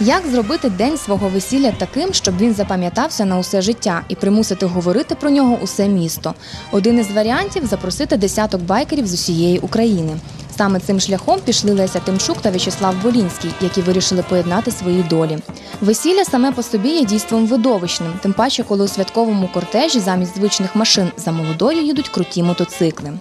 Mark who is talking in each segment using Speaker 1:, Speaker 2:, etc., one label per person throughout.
Speaker 1: Як зробити день свого весілля таким, щоб він запам'ятався на усе життя і примусити говорити про нього усе місто? Один із варіантів запросити десяток байкерів з усієї України. Саме цим шляхом пішли Леся Тимчук та В'ячеслав Болінський, які вирішили поєднати свої долі. Весілля саме по собі є дійством видовищним, тим паче, коли у святковому кортежі замість звичних машин за молодою їдуть круті мотоцикли.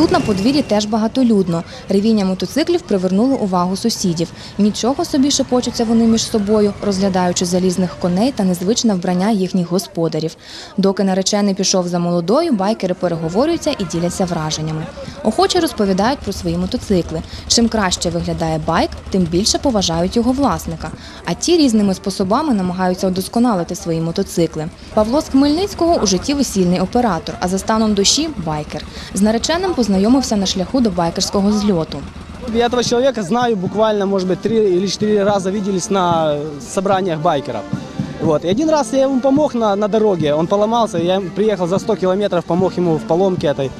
Speaker 1: Тут на подвір'ї теж багатолюдно. Ревіння мотоциклів привернуло увагу сусідів. Нічого собі шепочуться вони між собою, розглядаючи залізних коней та незвичне вбрання їхніх господарів. Доки наречений пішов за молодою, байкери переговорюються і діляться враженнями. Охоче розповідають про свої мотоцикли. Чим краще виглядає байк, тим більше поважають його власника. А ті різними способами намагаються удосконалити свої мотоцикли. Павло з Хмельницького у житті весільний оператор, а за станом душі байкер. З нареченим познайомився на шляху до байкерського зльоту.
Speaker 2: Я этого человека знаю буквально, может быть, три или четыре раза виделись на собраниях байкеров. Вот. И один раз я ему помог на, на дороге, он поломался, я ему приехал за 100 километров, помог ему в поломке этой.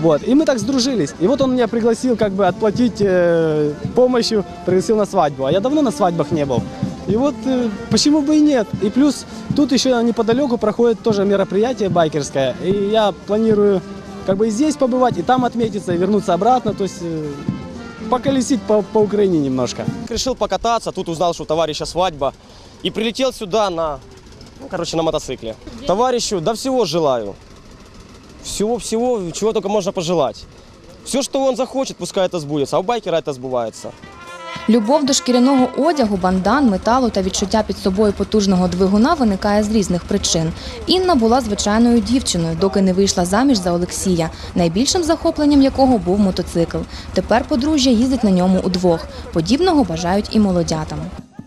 Speaker 2: Вот. И мы так сдружились. И вот он меня пригласил как бы отплатить э, помощью, пригласил на свадьбу. А я давно на свадьбах не был. И вот э, почему бы и нет. И плюс тут еще неподалеку проходит тоже мероприятие байкерское. И я планирую как бы и здесь побывать, и там отметиться, и вернуться обратно. То есть э, поколесить по, по Украине немножко.
Speaker 3: Решил покататься, тут узнал, что у товарища свадьба. И прилетел сюда на, ну, короче, на мотоцикле. Товарищу, да всего желаю. Всего-всего, чего только можно пожелать. Все, что он захочет, пускай это сбудется, а у байкера это сбывается.
Speaker 1: Любов до шкіряного одягу, бандан, металу та відчуття під собою потужного двигуна виникає з різних причин. Інна була звичайною дівчиною, доки не вийшла заміж за Олексія, найбільшим захопленням якого був мотоцикл. Тепер подружжя їздить на ньому удвох. Подібного бажають і молодятам.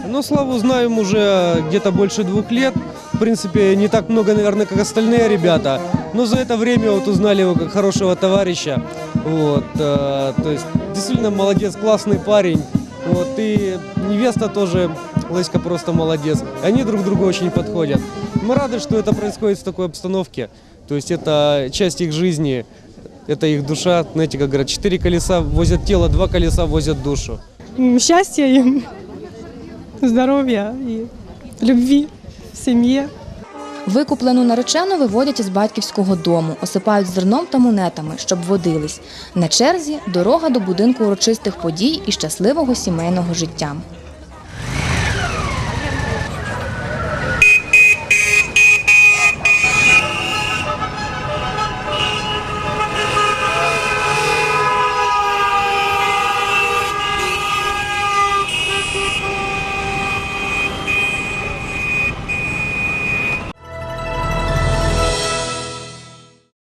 Speaker 4: Ну, Славу знаем уже где-то больше двух лет. В принципе, не так много, наверное, как остальные ребята. Но за это время вот узнали его как хорошего товарища. Вот, э, то есть, действительно молодец, классный парень. Вот, и невеста тоже, Леська просто молодец. Они друг другу очень подходят. Мы рады, что это происходит в такой обстановке. То есть это часть их жизни, это их душа. Знаете, как говорят, четыре колеса возят тело, два колеса возят душу.
Speaker 5: М, счастья им, здоровья и любви в семье.
Speaker 1: Викуплену наречену виводять із батьківського дому, осипають зерном та монетами, щоб водились. На черзі дорога до будинку урочистих подій і щасливого сімейного життя.